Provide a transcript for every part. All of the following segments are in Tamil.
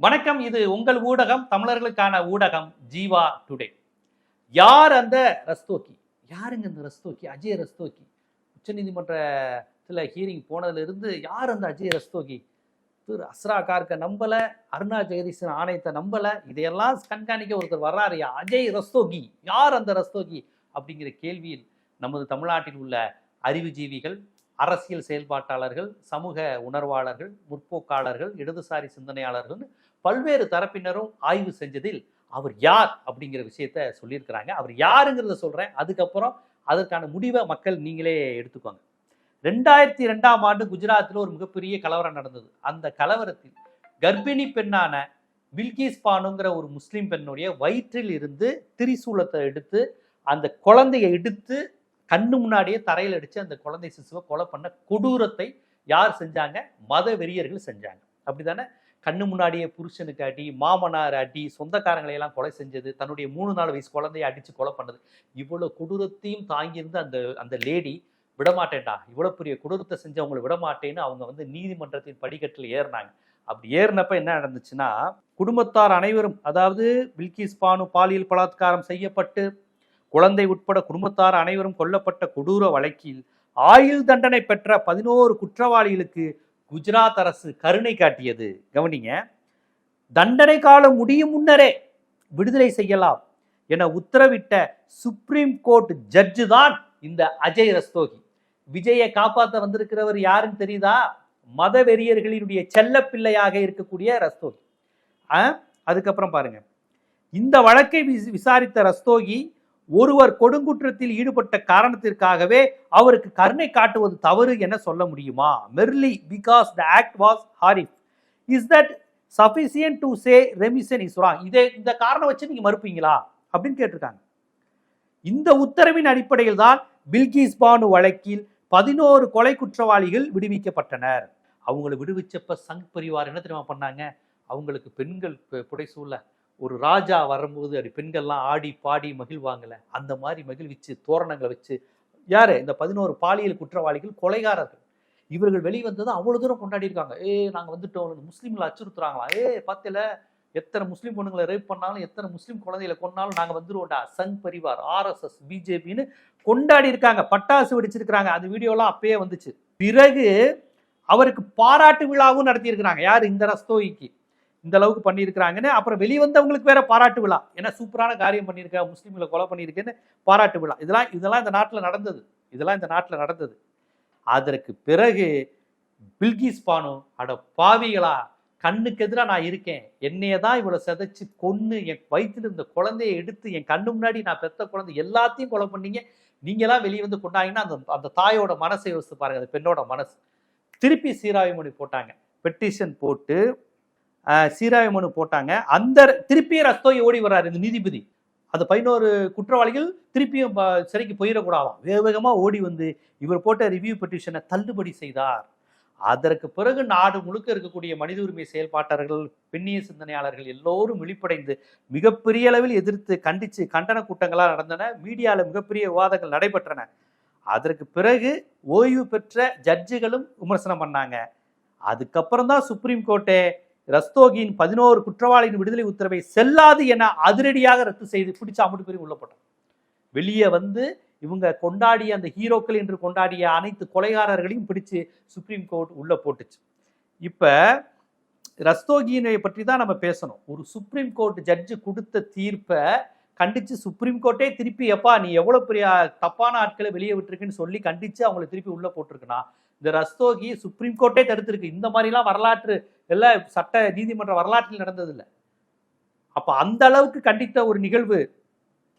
வணக்கம் இது உங்கள் ஊடகம் தமிழர்களுக்கான ஊடகம் ஜீவா டுடே. யார் அந்த ரஸ்தோக்கி? யாருங்க இந்த ரஸ்தோக்கி? அஜய் ரஸ்தோக்கி. உச்சநீதிமன்றத்தில் ஹீரிங் போனதுலேருந்து யார் அந்த அஜய் ரஸ்தோக்கி? திரு அஸ்ரா கார்க்க நம்பலை அருணா ஜெகதீசன் ஆணையத்தை நம்பலை இதையெல்லாம் கண்காணிக்க ஒருத்தர் வர்றாருயா அஜய் ரஸ்தோகி யார் அந்த ரஸ்தோகி அப்படிங்கிற கேள்வியில் நமது தமிழ்நாட்டில் உள்ள அறிவுஜீவிகள் அரசியல் செயல்பாட்டாளர்கள் சமூக உணர்வாளர்கள் முற்போக்காளர்கள் இடதுசாரி சிந்தனையாளர்கள்னு பல்வேறு தரப்பினரும் ஆய்வு செஞ்சதில் அவர் யார் அப்படிங்கிற விஷயத்த சொல்லியிருக்கிறாங்க. அவர் யாருங்கிறத சொல்கிறேன் அதுக்கப்புறம் அதற்கான முடிவை மக்கள் நீங்களே எடுத்துக்கோங்க. ரெண்டாயிரத்தி ரெண்டாம் ஆண்டு குஜராத்தில் ஒரு மிகப்பெரிய கலவரம் நடந்தது. அந்த கலவரத்தில் கர்ப்பிணி பெண்ணான பில்கிஸ் பானுங்கிற ஒரு முஸ்லீம் பெண்ணுடைய வயிற்றில் இருந்து திரிசூலத்தை எடுத்து அந்த குழந்தையை எடுத்து கண்ணு முன்னாடியே தரையில் அடித்து அந்த குழந்தை சிசுவை கொலை பண்ண கொடூரத்தை யார் செஞ்சாங்க? மத வெறியர்கள் செஞ்சாங்க. அப்படி தானே கண்ணு முன்னாடியே புருஷனுக்கு அடி மாமனார் அடி சொந்தக்காரங்களை எல்லாம் கொலை செஞ்சது தன்னுடைய மூணு நாலு வயசு குழந்தைய அடித்து கொலை பண்ணது. இவ்வளோ கொடூரத்தையும் தாங்கியிருந்த அந்த அந்த லேடி விடமாட்டேன்டா. இவ்வளோ பெரிய கொடூரத்தை செஞ்சவங்களை விடமாட்டேன்னு அவங்க வந்து நீதிமன்றத்தின் படிக்கட்டில் ஏறினாங்க. அப்படி ஏறினப்ப என்ன நடந்துச்சுன்னா குடும்பத்தார் அனைவரும் அதாவது பில்கிஸ் பானு பாலியல் பலாத்காரம் செய்யப்பட்டு குழந்தை உட்பட குடும்பத்தார் அனைவரும் கொல்லப்பட்ட கொடூர வழக்கில் ஆயுள் தண்டனை பெற்ற பதினோரு குற்றவாளிகளுக்கு குஜராத் அரசு கருணை காட்டியது. கவனிங்க. தண்டனை காலம் முடியும் முன்னரே விடுதலை செய்யலாம் என உத்தரவிட்ட சுப்ரீம் கோர்ட் ஜட்ஜு தான் இந்த அஜய் ரஸ்தோகி. விஜயை காப்பாற்ற வந்திருக்கிறவர் யாருன்னு தெரியுதா? மத வெறியர்களினுடைய செல்ல பிள்ளையாக இருக்கக்கூடிய ரஸ்தோகி. ஆ? அதுக்கப்புறம் பாருங்க. இந்த வழக்கை விஸ்- விசாரித்த ரஸ்தோகி ஒருவர் கொடுங்குற்றத்தில் ஈடுபட்ட காரணத்திற்காகவே அவருக்கு கருணை காட்டுவது தவறு என சொல்ல முடியுமா? Merely because the act was horrific is that sufficient to say remission is wrong இதை இந்த காரணம் வச்சு நீங்க மறுப்பீங்களா? அப்படின்னு கேட்டிருக்காங்க. இந்த உத்தரவின் அடிப்படையில் தான் பில்கிஸ் பானு வழக்கில் பதினோரு கொலை குற்றவாளிகள் விடுவிக்கப்பட்டனர். அவங்கள விடுவிச்சப்ப சங் பரிவார் என்ன தெரியுமா பண்ணாங்க? அவங்களுக்கு பெண்கள் புடைசூழ. ஒரு ராஜா வரும்போது அப்படி பெண்கள்லாம் ஆடி பாடி மகிழ்வாங்கல்ல அந்த மாதிரி மகிழ்விச்சு தோரணங்களை வச்சு யாரு? இந்த பதினோரு பாலியல் குற்றவாளிகள் கொலைகாரர்கள். இவர்கள் வெளிவந்தது அவ்வளோ தூரம் கொண்டாடி இருக்காங்க. ஏ நாங்கள் வந்துட்டோம். முஸ்லீம்களை அச்சுறுத்துறாங்களா? ஏ பத்தில எத்தனை முஸ்லீம் பொண்ணுங்களை ரேப் பண்ணாலும் எத்தனை முஸ்லீம் குழந்தைகளை கொன்னாலும் நாங்கள் வந்துருவோம்டா. சங் பரிவார் ஆர்எஸ்எஸ் பிஜேபின்னு கொண்டாடி இருக்காங்க. பட்டாசு வெடிச்சிருக்கிறாங்க. அந்த வீடியோலாம் அப்பயே வந்துச்சு. பிறகு அவருக்கு பாராட்டு விழாவும் நடத்தியிருக்கிறாங்க. யார்? இந்த ரஸ்தோயிக்கு இந்த அளவுக்கு பண்ணியிருக்கிறாங்கன்னு அப்புறம் வெளிவந்தவங்களுக்கு வேற பாராட்டு விழா. ஏன்னா சூப்பரான காரியம் பண்ணியிருக்க முஸ்லீம்களை கொலை பண்ணியிருக்கேன்னு பாராட்டு விழா. இதெல்லாம் இதெல்லாம் இந்த நாட்டில் நடந்தது. இதெல்லாம் இந்த நாட்டில் நடந்தது. அதற்கு பிறகு பில்கிஸ் பானு அட பாவிகளா கண்ணுக்கு எதிராக நான் இருக்கேன். என்னைய தான் இவ்வளோ செதைச்சு கொன்று என் வயிற்றில் இருந்த குழந்தைய எடுத்து என் கண்ணு முன்னாடி நான் பெத்த குழந்தை எல்லாத்தையும் கொலை பண்ணீங்க. நீங்களாம் வெளியே வந்து கொண்டாங்கன்னா அந்த அந்த தாயோட மனசை யோசித்து பாருங்க அந்த பெண்ணோட மனசு. திருப்பி சீராய்வு போட்டாங்க. பெட்டிஷன் போட்டு சீராய மனு போட்டாங்க. அந்த திருப்பி ரஸ்தோய் ஓடி வர்றாரு இந்த நீதிபதி. அந்த பதினோரு குற்றவாளிகள் திருப்பியும் ப- சிறைக்கு போயிடக்கூடாதாம். வேக வேகமாக ஓடி வந்து இவர் போட்ட ரிவ்யூ பெட்டிஷனை தள்ளுபடி செய்தார். அதற்கு பிறகு நாடு முழுக்க இருக்கக்கூடிய மனித உரிமை செயல்பாட்டாளர்கள் பெண்ணிய சிந்தனையாளர்கள் எல்லோரும் விழிப்படைந்து மிகப்பெரிய அளவில் எதிர்த்து கண்டித்து கண்டன கூட்டங்களாக நடந்தன. மீடியாவில் மிகப்பெரிய விவாதங்கள் நடைபெற்றன. அதற்கு பிறகு ஓய்வு பெற்ற ஜட்ஜுகளும் விமர்சனம் பண்ணாங்க. அதுக்கப்புறம் தான் சுப்ரீம் கோர்ட்டே ரஸ்தோகியின் பதினோரு குற்றவாளியின் விடுதலை உத்தரவை செல்லாது என அதிரடியாக ரத்து செய்து பிடிச்ச அமுட்டு பேரும் உள்ள போட்டாங்க வெளியே வந்து இவங்க கொண்டாடிய அந்த ஹீரோக்கள் என்று கொண்டாடிய அனைத்து கொலைகாரர்களையும் பிடிச்சு சுப்ரீம் கோர்ட் உள்ள போட்டுச்சு. இப்போ ரஸ்தோகியினை பற்றி தான் நம்ம பேசணும். ஒரு சுப்ரீம் கோர்ட் ஜட்ஜு கொடுத்த தீர்ப்பை கண்டித்து சுப்ரீம் கோர்ட்டே திருப்பி எப்பா நீ எவ்வளோ பெரிய தப்பான ஆட்களை வெளியே விட்டுருக்குன்னு சொல்லி கண்டித்து அவங்களை திருப்பி உள்ளே போட்டிருக்குன்னா இந்த ரஸ்தோகி சுப்ரீம் கோர்ட்டே தடுத்திருக்கு. இந்த மாதிரிலாம் வரலாற்று எல்லாம் சட்ட நீதிமன்ற வரலாற்றில் நடந்ததில்லை. அப்போ அந்த அளவுக்கு கண்டித்த ஒரு நிகழ்வு.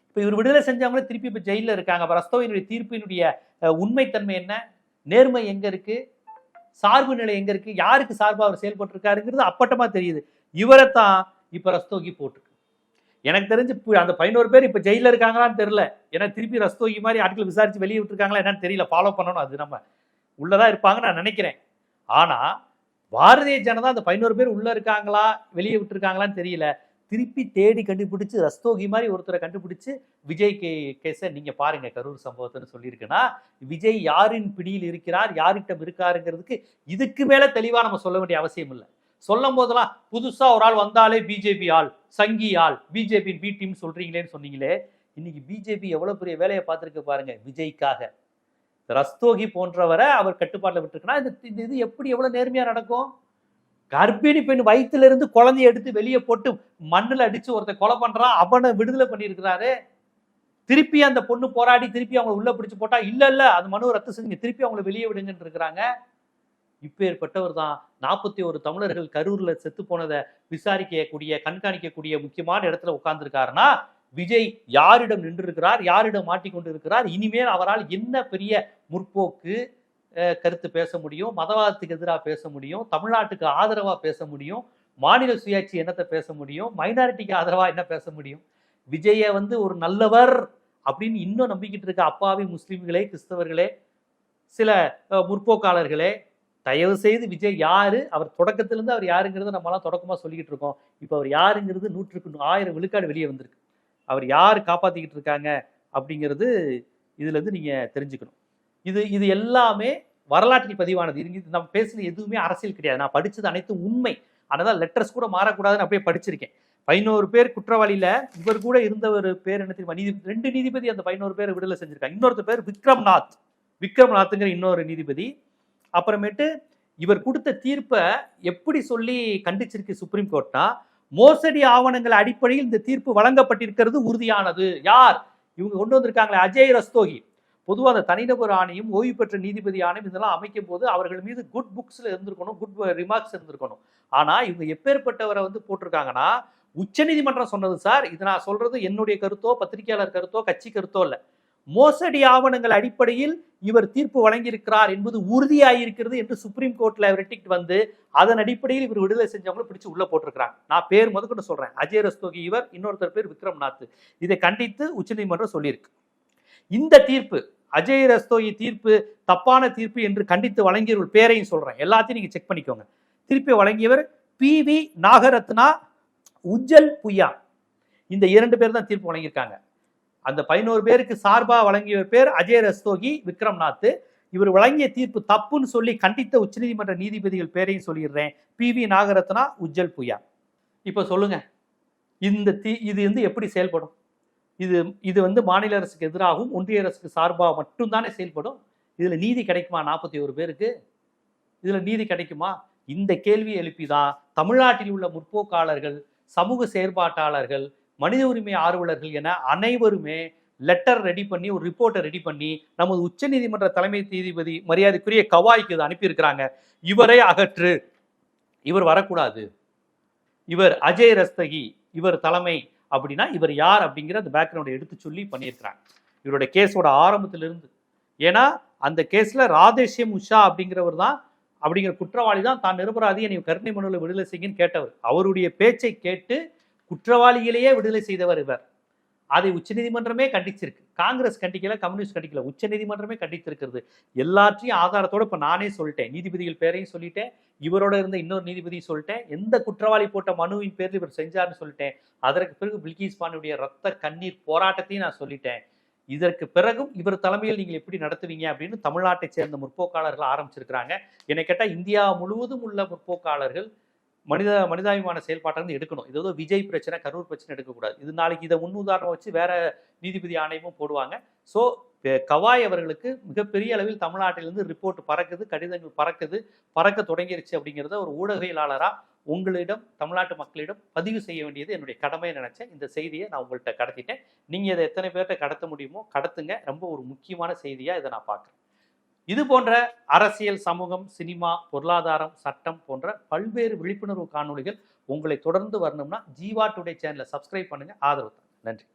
இப்போ இவர் விடுதலை செஞ்சவங்களே திருப்பி இப்போ ஜெயிலில் இருக்காங்க. அப்போ ரஸ்தோவினுடைய தீர்ப்பினுடைய உண்மைத்தன்மை என்ன? நேர்மை எங்கே இருக்குது சார்பு நிலை எங்கே இருக்குது யாருக்கு சார்பாக அவர் செயல்பட்டுருக்காருங்கிறது அப்பட்டமாக தெரியுது. இவரை தான் இப்போ ரஸ்தோகி போட்டிருக்கு. எனக்கு தெரிஞ்சு அந்த பதினோரு பேர் இப்போ ஜெயிலில் இருக்காங்களான்னு தெரில ஏன்னா திருப்பி ரஸ்தோகி மாதிரி ஆட்கள் விசாரித்து வெளியே விட்டுருக்காங்களா என்னன்னு தெரியல. ஃபாலோ பண்ணணும். அது நம்ம உள்ளதான் இருப்பாங்கன்னு நான் நினைக்கிறேன். ஆனா பாரதிய ஜனதா அந்த பதினோரு பேர் உள்ள இருக்காங்களா வெளியே விட்டுருக்காங்களான்னு தெரியல. திருப்பி தேடி கண்டுபிடிச்சு ரஸ்தோகி மாதிரி ஒருத்தரை கண்டுபிடிச்சு விஜய் கே கேஸை நீங்கள் பாருங்கள் கரூர் சம்பவத்தைன்னு சொல்லியிருக்குன்னா விஜய் யாரின் பிடியில் இருக்கிறார் யாரிட்டம் இருக்காருங்கிறதுக்கு இதுக்கு மேலே தெளிவாக நம்ம சொல்ல வேண்டிய அவசியம் இல்லை. சொல்லும் போதெல்லாம் புதுசாக ஒரு ஆள் வந்தாலே பிஜேபி ஆள் சங்கி ஆள் பிஜேபியின் பி டீம் சொல்கிறீங்களேன்னு சொன்னீங்களே இன்னைக்கு பிஜேபி எவ்வளோ பெரிய வேலையை பார்த்துருக்கு பாருங்க விஜய்க்காக. ரஸ்தோகி போன்றவரை அவர் கட்டுப்பாட்டில் விட்டுருக்குன்னா இந்த இது எப்படி எவ்வளோ நேர்மையாக நடக்கும்? கர்ப்பிணி பெண் வயித்துல இருந்து குழந்தைய எடுத்து வெளியே போட்டு மண்ணில் அடித்து ஒருத்தன் கொலை பண்ணுறான் அவனை விடுதலை பண்ணியிருக்கிறாரு. திருப்பி அந்த பொண்ணு போராடி திருப்பி அவங்களை உள்ளே பிடிச்சி போட்டால் இல்லை இல்லை அந்த மனு ரத்து செஞ்சு திருப்பி அவங்கள வெளியே விடுங்கன்னு இருக்கிறாங்க. இப்பேற்பட்டவர் தான் நாற்பத்தி ஒரு தமிழர்கள் கரூரில் செத்து போனதை விசாரிக்கக்கூடிய கண்காணிக்கக்கூடிய முக்கியமான இடத்துல உட்காந்துருக்காருன்னா விஜய் யாரிடம் நின்றிருக்கிறார் யாரிடம் மாட்டிக்கொண்டு இருக்கிறார் இனிமேல் அவரால் என்ன பெரிய முற்போக்கு கருத்து பேச முடியும் மதவாதத்துக்கு எதிராக பேச முடியும் தமிழ்நாட்டுக்கு ஆதரவாக பேச முடியும் மாநில சுயாட்சி என்னத்தை பேச முடியும் மைனாரிட்டிக்கு ஆதரவாக என்ன பேச முடியும்? விஜயை வந்து ஒரு நல்லவர் அப்படின்னு இன்னும் நம்பிக்கிட்டு இருக்க அப்பாவி முஸ்லீம்களே கிறிஸ்தவர்களே சில முற்போக்காளர்களே தயவு செய்து விஜய் யாரு? அவர் தொடக்கத்திலிருந்து அவர் யாருங்கிறத நம்மலாம் தொடக்கமாக சொல்லிக்கிட்டு இருக்கோம். இப்போ அவர் யாருங்கிறது நூற்றுக்கு நூ- ஆயிரம் விழுக்காடு வெளியே வந்திருக்கு. அவர் யார் காப்பாத்திக்கிட்டு இருக்காங்க அப்படிங்கிறது இதுல இருந்து நீங்க தெரிஞ்சுக்கணும். இது இது எல்லாமே வரலாற்றில் பதிவானது. இது இது நம்ம பேசுன எதுவுமே அரசியல் கிடையாது. நான் படிச்சது அனைத்தும் உண்மை. அதனால லெட்டர்ஸ் கூட மாறக்கூடாதுன்னு அப்படியே படிச்சிருக்கேன். பதினோரு பேர் குற்றவாளியில இவர் கூட இருந்த ஒரு பேர் என்ன தெரியுமா? நீதி ரெண்டு நீதிபதி அந்த பதினோரு பேர் விடுதலை செஞ்சிருக்காங்க. இன்னொருத்தர் பேர் விக்ரம்நாத். விக்ரம்நாத்ங்கிற இன்னொரு நீதிபதி. அப்புறமேட்டு இவர் கொடுத்த தீர்ப்பை எப்படி சொல்லி கண்டிச்சிருக்கு சுப்ரீம் கோர்ட்னா மோசடி ஆவணங்கள் அடிப்படையில் இந்த தீர்ப்பு வழங்கப்பட்டிருக்கிறது உறுதியானது. யார்? இவங்க கொண்டு வந்திருக்காங்களே அஜய் ரஸ்தோகி. பொதுவாக அந்த தனிநபர் ஆணையம் ஓய்வு பெற்ற நீதிபதி ஆணையம் இதெல்லாம் அமைக்கும் போது அவர்கள் மீது குட் புக்ஸில் இருந்திருக்கணும் குட் ரிமார்க்ஸ் இருந்திருக்கணும். ஆனால் இவங்க எப்பேற்பட்டவரை வந்து போட்டிருக்காங்கன்னா உச்சநீதிமன்றம் சொன்னது சார் இது நான் சொல்றது என்னுடைய கருத்தோ பத்திரிகையாளர் கருத்தோ கட்சி கருத்தோ இல்லை. மோசடி ஆவணங்கள் அடிப்படையில் இவர் தீர்ப்பு வழங்கியிருக்கிறார் என்பது உறுதியாயிருக்கிறது என்று சுப்ரீம் கோர்ட்ல ரெட்டிக்ட் வந்து அதன் அடிப்படையில் இவர் விடுதலை செஞ்சவங்களும் பிடிச்சு உள்ள போட்டிருக்கிறாங்க நான் பேர் முதற்கொண்டு சொல்றேன். அஜய் ரஸ்தோகி இவர் இன்னொருத்தர் பேர் விக்ரம்நாத். இதை கண்டித்து உச்சநீதிமன்றம் சொல்லியிருக்கு. இந்த தீர்ப்பு அஜய் ரஸ்தோகி தீர்ப்பு தப்பான தீர்ப்பு என்று கண்டித்து வழங்கியவர்கள் பேரையும் சொல்றேன். எல்லாத்தையும் நீங்க செக் பண்ணிக்கோங்க. தீர்ப்பை வழங்கியவர் பி வி நாகரத்னா உஜ்ஜல் புய்யா. இந்த இரண்டு பேர் தான் தீர்ப்பு வழங்கியிருக்காங்க. அந்த பதினோரு பேருக்கு சார்பாக வழங்கிய பேர் அஜய் ரஸ்தோகி விக்ரம்நாத். இவர் வழங்கிய தீர்ப்பு தப்புன்னு சொல்லி கண்டித்த உச்சநீதிமன்ற நீதிபதிகள் பேரையும் சொல்லிடுறேன். பி வி நாகரத்னா உஜ்ஜல் புயா இப்போ சொல்லுங்க. இந்த தீ இது வந்து எப்படி செயல்படும்? இது இது வந்து மாநில அரசுக்கு எதிராகவும் ஒன்றிய அரசுக்கு சார்பாக மட்டும்தானே செயல்படும்? இதில் நீதி கிடைக்குமா? நாற்பத்தி ஒரு பேருக்கு. இதில் நீதி கிடைக்குமா? இந்த கேள்வி எழுப்பிதான் தமிழ்நாட்டில் உள்ள முற்போக்காளர்கள் சமூக செயற்பாட்டாளர்கள் மனித உரிமை ஆர்வலர்கள் என அனைவருமே லெட்டர் ரெடி பண்ணி ஒரு ரிப்போர்ட்டை ரெடி பண்ணி நமது உச்சநீதிமன்ற தலைமை நீதிபதி மரியாதைக்குரிய கவாய்க்கு இதை அனுப்பியிருக்கிறாங்க. இவரை அகற்று. இவர் வரக்கூடாது. இவர் அஜய் ரஸ்தகி இவர் தலைமை அப்படின்னா இவர் யார் அப்படிங்கிற அந்த பேக்ரவுண்டை எடுத்து சொல்லி பண்ணியிருக்கிறாங்க. இவருடைய கேஸோட ஆரம்பத்திலிருந்து. ஏன்னா அந்த கேஸில் ராதேஷ்யம் உஷா அப்படிங்கிறவர் தான் அப்படிங்கிற குற்றவாளி தான் தான் நிரபராதி என்னை கருணை மனுவில் விடுதலை செய்யுன்னு கேட்டவர். அவருடைய பேச்சை கேட்டு குற்றவாளிகளையே விடுதலை செய்தவர் இவர். அதை உச்சநீதிமன்றமே கண்டிச்சிருக்கு. காங்கிரஸ் கண்டிக்கல கம்யூனிஸ்ட் கண்டிக்கல உச்சநீதிமன்றமே கண்டித்திருக்கிறது. எல்லாத்தையும் ஆதாரத்தோட இப்போ நானே சொல்லிட்டேன். நீதிபதிகள் பேரையும் சொல்லிட்டேன். இவரோட இருந்த இன்னொரு நீதிபதியும் சொல்லிட்டேன். எந்த குற்றவாளி போட்ட மனுவின் பேரில் இவர் செஞ்சார்னு சொல்லிட்டேன். அதற்கு பிறகு பில்கிஸ் பானுடைய ரத்த கண்ணீர் போராட்டத்தையும் நான் சொல்லிட்டேன். இதற்கு பிறகும் இவர் தலைமையில் நீங்கள் எப்படி நடத்துவீங்க அப்படின்னு தமிழ்நாட்டை சேர்ந்த முற்போக்காளர்கள் ஆரம்பிச்சிருக்கிறாங்க. என்னை கேட்டால் இந்தியா முழுவதும் உள்ள முற்போக்காளர்கள் மனித மனிதாபிமான செயல்பாட்டை வந்து எடுக்கணும். இது ஏதோ விஜய் பிரச்சனை கரூர் பிரச்சனை எடுக்கக்கூடாது. இது நாளைக்கு இதை முன்னுதாரணம் வச்சு வேற நீதிபதி ஆணையமும் போடுவாங்க. ஸோ கவாய் அவர்களுக்கு மிகப்பெரிய அளவில் தமிழ்நாட்டிலிருந்து ரிப்போர்ட் பறக்குது கடிதங்கள் பறக்குது பறக்க தொடங்கிருச்சு அப்படிங்கிறத ஒரு ஊடகவியலாளராக உங்களிடம் தமிழ்நாட்டு மக்களிடம் பதிவு செய்ய வேண்டியது என்னுடைய கடமை நினைச்சேன். இந்த செய்தியை நான் உங்கள்கிட்ட கடத்திட்டேன். நீங்கள் இதை எத்தனை பேர்கிட்ட கடத்த முடியுமோ கடத்துங்க. ரொம்ப ஒரு முக்கியமான செய்தியாக இதை நான் பார்க்குறேன். இது போன்ற அரசியல் சமூகம் சினிமா பொருளாதாரம் சட்டம் போன்ற பல்வேறு விழிப்புணர்வு காணொளிகள் உங்களை தொடர்ந்து வரணும்னா ஜீவா டுடே சேனலை சப்ஸ்கிரைப் பண்ணுங்க. ஆதரவு நன்றி.